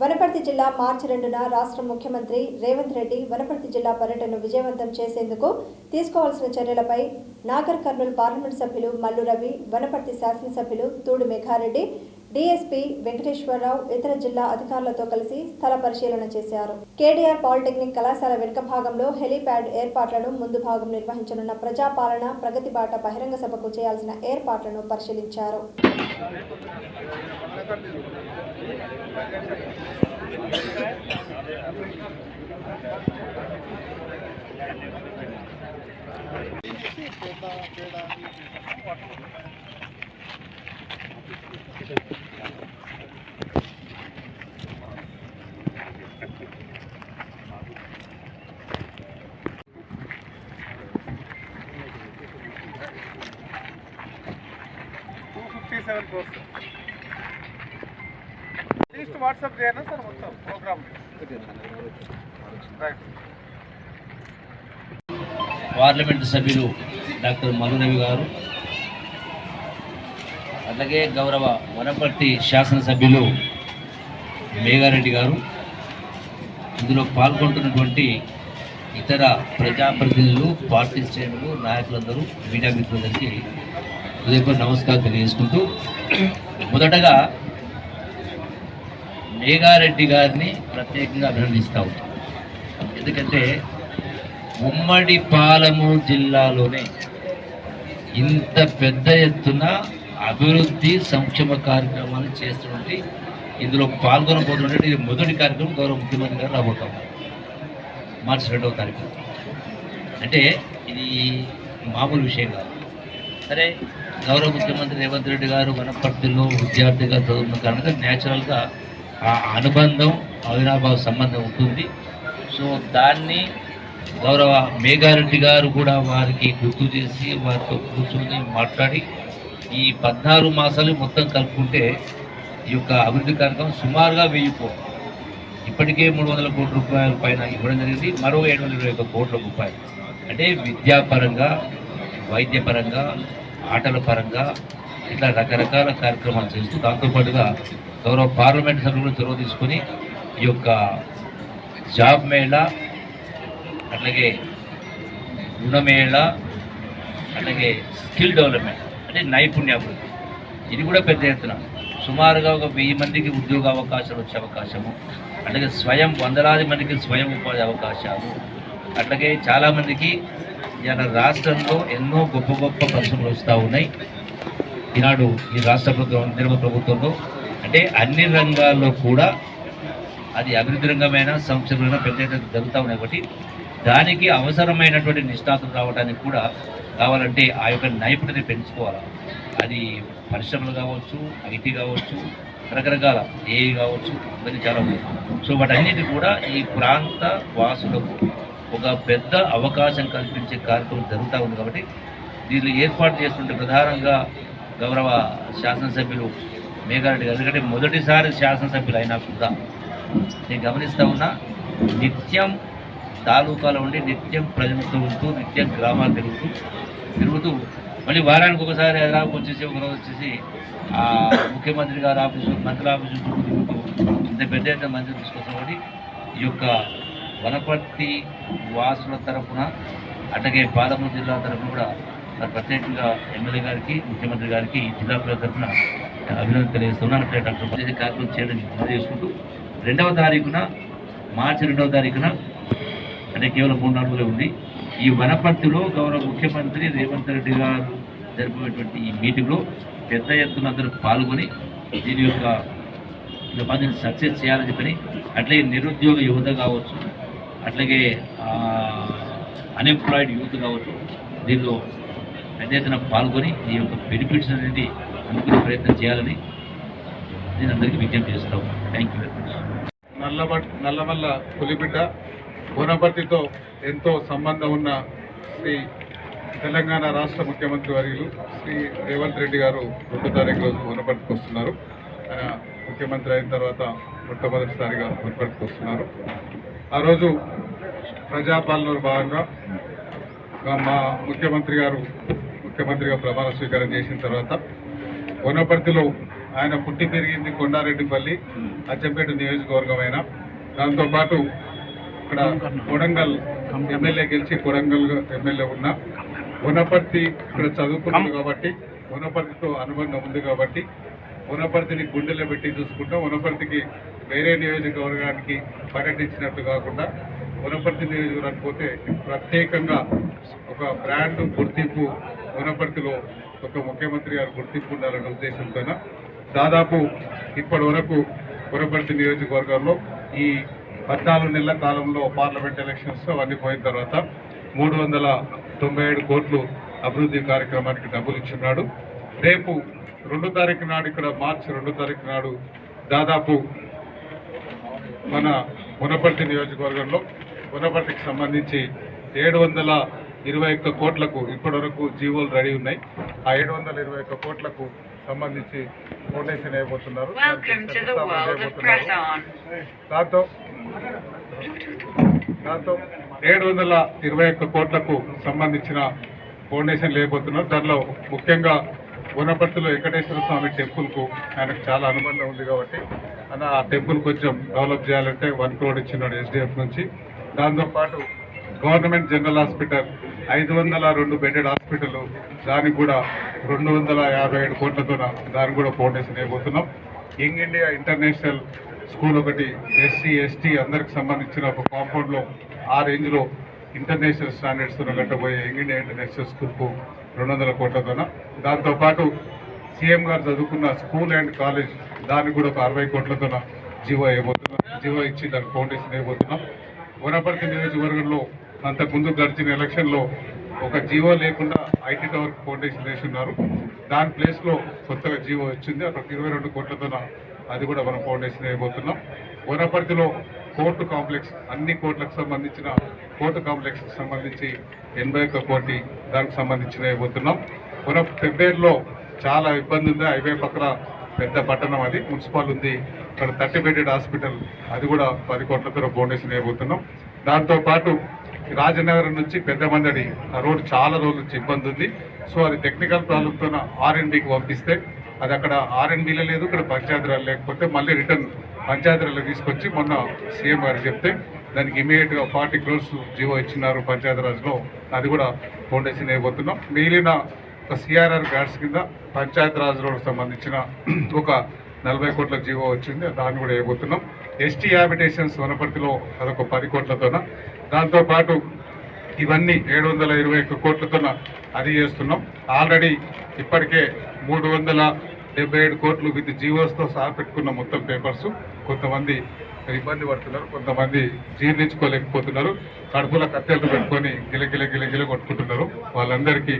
వనపర్తి జిల్లా మార్చి రెండున రాష్ట్ర ముఖ్యమంత్రి రేవంత్ రెడ్డి వనపర్తి జిల్లా పర్యటనను విజయవంతం చేసేందుకు తీసుకోవాల్సిన చర్యలపై నాగర్ కర్నూలు పార్లమెంట్ సభ్యులు మల్లు రవి వనపర్తి శాసనసభ్యులు తూడు మేఘారెడ్డి డీఎస్పీ వెంకటేశ్వరరావు ఇతర జిల్లా అధికారులతో కలిసి స్థల పరిశీలన చేశారు. కేడీఆర్ పాలిటెక్నిక్ కళాశాల వెనుక భాగంలో హెలీప్యాడ్ ఏర్పాట్లను ముందు భాగం నిర్వహించనున్న ప్రజాపాలన ప్రగతి బాట బహిరంగ సభకు చేయాల్సిన ఏర్పాట్లను పరిశీలించారు. 57 percent. వాట్సాప్ చేయనా సార్ మొత్తం ప్రోగ్రామ్? పార్లమెంట్ సభ్యులు డాక్టర్ మధురవి గారు అలాగే గౌరవ వనపర్తి శాసనసభ్యులు మేఘారెడ్డి గారు ఇందులో పాల్గొంటున్నటువంటి ఇతర ప్రజాప్రతినిధులు పార్టీ శ్రేణులు నాయకులందరూ మీడియా మిత్రులందరికీ ఉదయం నమస్కారం తెలియజేసుకుంటూ మొదటగా మేఘారెడ్డి గారిని ప్రత్యేకంగా అభినందిస్తా ఎందుకంటే ఉమ్మడి పాలమూరు జిల్లాలోనే ఇంత పెద్ద ఎత్తున అభివృద్ధి సంక్షేమ కార్యక్రమాలు చేస్తున్నటువంటి ఇందులో పాల్గొనబోతున్నట్టు ఇది మొదటి కార్యక్రమం గౌరవ ముఖ్యమంత్రి గారు రాబోతాం మార్చి రెండవ తారీఖు. అంటే ఇది మామూలు విషయం కాదు. సరే గౌరవ ముఖ్యమంత్రి రేవంత్ రెడ్డి గారు వనపర్తిలో విద్యార్థిగా చదువుతున్న కారణంగా న్యాచురల్గా ఆ అనుబంధం అవినాభావ సంబంధం ఉంటుంది. సో దాన్ని గౌరవ మేఘారెడ్డి గారు కూడా వారికి గుర్తు చేసి వారితో కూర్చొని మాట్లాడి ఈ పద్నాలుగు మాసాలు మొత్తం కలుపుకుంటే ఈ యొక్క అభివృద్ధి కార్యక్రమం సుమారుగా వెయ్యి కోట్లు ఇప్పటికే మూడు వందల కోట్ల రూపాయల పైన ఇవ్వడం జరిగింది. మరో ఏడు వందల ఇరవై ఒక్క కోట్ల రూపాయలు. అంటే విద్యాపరంగా వైద్యపరంగా ఆటల పరంగా ఇట్లా రకరకాల కార్యక్రమాలు చేస్తూ దాంతోపాటుగా గౌరవ పార్లమెంట్ సభ్యులు చొరవ తీసుకొని ఈ యొక్క జాబ్ మేళా అట్లాగే రుణమేళ అట్లాగే స్కిల్ డెవలప్మెంట్ అంటే నైపుణ్యాభివృద్ధి. ఇది కూడా పెద్ద ఎత్తున. సుమారుగా ఒక వెయ్యి మందికి ఉద్యోగ అవకాశాలు వచ్చే అవకాశము. అట్లాగే స్వయం వందలాది మందికి స్వయం ఉపాధి అవకాశాలు. అట్లాగే చాలామందికి ఇవాళ రాష్ట్రంలో ఎన్నో గొప్ప గొప్ప పరిశ్రమలు వస్తూ ఉన్నాయి. ఈనాడు ఈ రాష్ట్ర ప్రభుత్వం నిర్మ ప్రభుత్వంలో అంటే అన్ని రంగాల్లో కూడా అది అభివృద్ధి రంగమైన సంక్షేమమైన పెద్ద ఎత్తున జరుగుతూ ఉన్నాయి కాబట్టి దానికి అవసరమైనటువంటి నిష్ణాతులు రావడానికి కూడా కావాలంటే ఆ యొక్క నైపుణ్యత పెంచుకోవాలి. అది పరిశ్రమలు కావచ్చు ఐటీ కావచ్చు రకరకాల ఏఐ కావచ్చు ఇవన్నీ చాలా ఉన్నాయి. సో వాటన్నిటి కూడా ఈ ప్రాంత వాసులకు ఒక పెద్ద అవకాశం కల్పించే కార్యక్రమం జరుగుతూ ఉంది కాబట్టి దీనిలో ఏర్పాటు చేస్తుంటే ప్రధానంగా గౌరవ శాసనసభ్యులు మేఘారెడ్డి గారు. ఎందుకంటే మొదటిసారి శాసనసభ్యులు అయినా కూడా నేను గమనిస్తూ ఉన్నా నిత్యం తాలూకాలో ఉండి నిత్యం ప్రజలతో ఉంటూ నిత్యం గ్రామాలు తిరుగుతూ తిరుగుతూ మళ్ళీ వారానికి ఒకసారి హైదరాబాద్ వచ్చేసి ఒకరోజు వచ్చేసి ఆ ముఖ్యమంత్రి గారు ఆఫీసు మంత్రుల ఆఫీసు చుట్టూ తిరుగుతూ ఇంత పెద్ద ఎత్తున మంత్రి తీసుకొస్తాం కాబట్టి ఈ యొక్క వనపర్తి వాసుల తరఫున అట్లాగే పాలమూరు జిల్లా తరఫున కూడా ప్రత్యేకంగా ఎమ్మెల్యే గారికి ముఖ్యమంత్రి గారికి జిల్లా ప్రజల తరఫున అభినందన తెలియజేస్తున్నాను. అట్లే డాక్టర్ కార్యక్రమం చేయడం తెలియజేసుకుంటూ రెండవ తారీఖున మార్చి రెండవ తారీఖున అంటే కేవలం మూడు నాలుగులో ఉంది. ఈ వనపర్తిలో గౌరవ ముఖ్యమంత్రి రేవంత్ రెడ్డి గారు జరిపేటువంటి ఈ మీటింగ్లో పెద్ద ఎత్తున అందరూ పాల్గొని దీని యొక్క పనిని సక్సెస్ చేయాలని చెప్పని అట్లాగే నిరుద్యోగ యువత కావచ్చు అట్లాగే అన్ఎంప్లాయిడ్ యూత్ కావచ్చు దీనిలో పెద్ద ఎత్తున పాల్గొని ఈ యొక్క బెనిఫిట్స్ అనేది అనుకునే ప్రయత్నం చేయాలని నేను అందరికీ విజ్ఞప్తి చేస్తాను థ్యాంక్ యూ వెరీ మచ్ నల్లబట్ నల్లమల్ల పులిబిడ్డ బోనపర్తితో ఎంతో సంబంధం ఉన్న శ్రీ తెలంగాణ రాష్ట్ర ముఖ్యమంత్రి వర్యులు శ్రీ రేవంత్ రెడ్డి గారు రెండో తారీఖు రోజు బోనపర్తికి వస్తున్నారు. ఆయన ముఖ్యమంత్రి అయిన తర్వాత మొట్టమొదటిసారిగా బోనపర్తికి వస్తున్నారు. ఆ రోజు ప్రజాపాలనలో భాగంగా మా ముఖ్యమంత్రి గారు ముఖ్యమంత్రిగా ప్రమాణ స్వీకారం చేసిన తర్వాత వనపర్తిలో ఆయన పుట్టి పెరిగింది కొండారెడ్డిపల్లి అచ్చంపేట నియోజకవర్గం అయినా దాంతోపాటు ఇక్కడ కొడంగల్ ఎమ్మెల్యే గెలిచి కొడంగల్ ఎమ్మెల్యే ఉన్న. వనపర్తి ఇక్కడ చదువుకున్నాడు కాబట్టి వనపర్తితో అనుబంధం ఉంది కాబట్టి వనపర్తిని గుండెలో పెట్టి చూసుకుంటాం వనపర్తికి వేరే నియోజకవర్గానికి పర్యటించినట్టు కాకుండా వనపర్తి నియోజకవర్గానికి పోతే ప్రత్యేకంగా ఒక బ్రాండ్ గుర్తింపు వనపర్తిలో ఒక ముఖ్యమంత్రి గారు గుర్తింపు ఉండాలనే ఉద్దేశంతో దాదాపు ఇప్పటి వరకు వనపర్తి నియోజకవర్గంలో ఈ పద్నాలుగు నెలల కాలంలో పార్లమెంట్ ఎలక్షన్స్ అవన్నీ పోయిన తర్వాత మూడు వందల తొంభై ఏడు కోట్లు అభివృద్ధి కార్యక్రమానికి డబ్బులు ఇచ్చున్నాడు రేపు రెండు తారీఖు నాడు ఇక్కడ మార్చి రెండు తారీఖు నాడు దాదాపు మన వనపర్తి నియోజకవర్గంలో వనపర్తికి సంబంధించి ఏడు వందల ఇరవై ఒక్క కోట్లకు ఇప్పటి వరకు జీవోలు రెడీ ఉన్నాయి. ఆ ఏడు వందల ఇరవై ఒక్క కోట్లకు సంబంధించి press on. దాంతో దాంతో ఏడు వందల ఇరవై ఒక్క కోట్లకు సంబంధించిన ఫౌండేషన్ లేకపోతున్నారు దానిలో ముఖ్యంగా గుణపర్తిలో వెంకటేశ్వర స్వామి టెంపుల్కు ఆయనకు చాలా అనుబంధం ఉంది కాబట్టి అన్న ఆ టెంపుల్ కొంచెం డెవలప్ చేయాలంటే వన్ క్రోడ్ ఇచ్చినాడు ఎస్డిఎఫ్ నుంచి. దాంతోపాటు గవర్నమెంట్ జనరల్ హాస్పిటల్ ఐదు వందల రెండు బెడెడ్ హాస్పిటల్ దానికి కూడా రెండు వందల యాభై ఏడు కోట్లతో దానికి కూడా ఫౌండేషన్ వేయబోతున్నాం. యంగ్ ఇండియా ఇంటర్నేషనల్ స్కూల్ ఒకటి ఎస్సీ ఎస్టీ అందరికి సంబంధించిన ఒక కాంపౌండ్లో ఆ రేంజ్లో ఇంటర్నేషనల్ స్టాండర్డ్స్తో కట్టబోయే యంగ్ ఇండియా ఇంటర్నేషనల్ స్కూల్కు రెండు వందల కోట్లతోన. దాంతోపాటు సీఎం గారు చదువుకున్న స్కూల్ అండ్ కాలేజ్ దానికి కూడా ఒక అరవై కోట్లతోన జీవో వేయబోతున్నాం. జీవో ఇచ్చి దానికి ఫౌండేషన్ వేయబోతున్నాం. వనపర్తి నియోజకవర్గంలో అంతకుముందు గడిచిన ఎలక్షన్లో ఒక జీవో లేకుండా ఐటీ టవర్ ఫౌండేషన్ వేసి ఉన్నారు దాని ప్లేస్లో కొత్తగా జీవో వచ్చింది. అక్కడ ఇరవై రెండు కోట్లతోన అది కూడా మనం ఫౌండేషన్ వేయబోతున్నాం. వనపర్తిలో కోర్టు కాంప్లెక్స్ అన్ని కోర్టులకు సంబంధించిన కోర్టు కాంప్లెక్స్ సంబంధించి ఎనభై ఒక్క కోటి దానికి సంబంధించిన వేయబోతున్నాం. వన పెబ్బేరులో చాలా ఇబ్బంది ఉంది. హైవే పక్కన పెద్ద పట్టణం అది మున్సిపల్ ఉంది. ఇక్కడ థర్టీ బెడెడ్ హాస్పిటల్ అది కూడా పది కోట్లతో ఫౌండేషన్ వేయబోతున్నాం. దాంతోపాటు రాజనగరం నుంచి పెద్ద మందడి ఆ రోడ్ చాలా రోజుల నుంచి ఇబ్బంది ఉంది. సో అది టెక్నికల్ ప్రాబ్లంతో ఆర్ఎన్బికి పంపిస్తే అది అక్కడ ఆర్ఎన్బిలో లేదు ఇక్కడ పంచాయతీరాలు లేకపోతే మళ్ళీ రిటర్న్ పంచాయతీరాలు తీసుకొచ్చి మొన్న సీఎం గారు చెప్తే దానికి ఇమీడియట్గా ఫార్టీ క్రోర్స్ జీవో ఇచ్చినారు పంచాయతీరాజ్లో. అది కూడా ఫౌండేషన్ వేయబోతున్నాం. మిగిలిన ఒక సిఆర్ఆర్ బ్యాట్స్ కింద పంచాయతీరాజ్ రోడ్ సంబంధించిన ఒక నలభై కోట్ల జీవో వచ్చింది దాన్ని కూడా వేయబోతున్నాం. ఎస్టీ హ్యాబిటేషన్స్ వనపర్తిలో అదొక పది కోట్లతోన దాంతోపాటు ఇవన్నీ ఏడు వందల ఇరవై ఒక్క కోట్లతోన అది చేస్తున్నాం. ఆల్రెడీ ఇప్పటికే మూడు వందల డెబ్బై ఏడు కోట్లు విత్ జీవోస్తో సహా పెట్టుకున్న మొత్తం పేపర్స్. కొంతమంది ఇబ్బంది పడుతున్నారు కొంతమంది జీర్ణించుకోలేకపోతున్నారు కడుపుల కత్తెలు పెట్టుకొని గిలగిల గిలగిల కొట్టుకుంటున్నారు. వాళ్ళందరికీ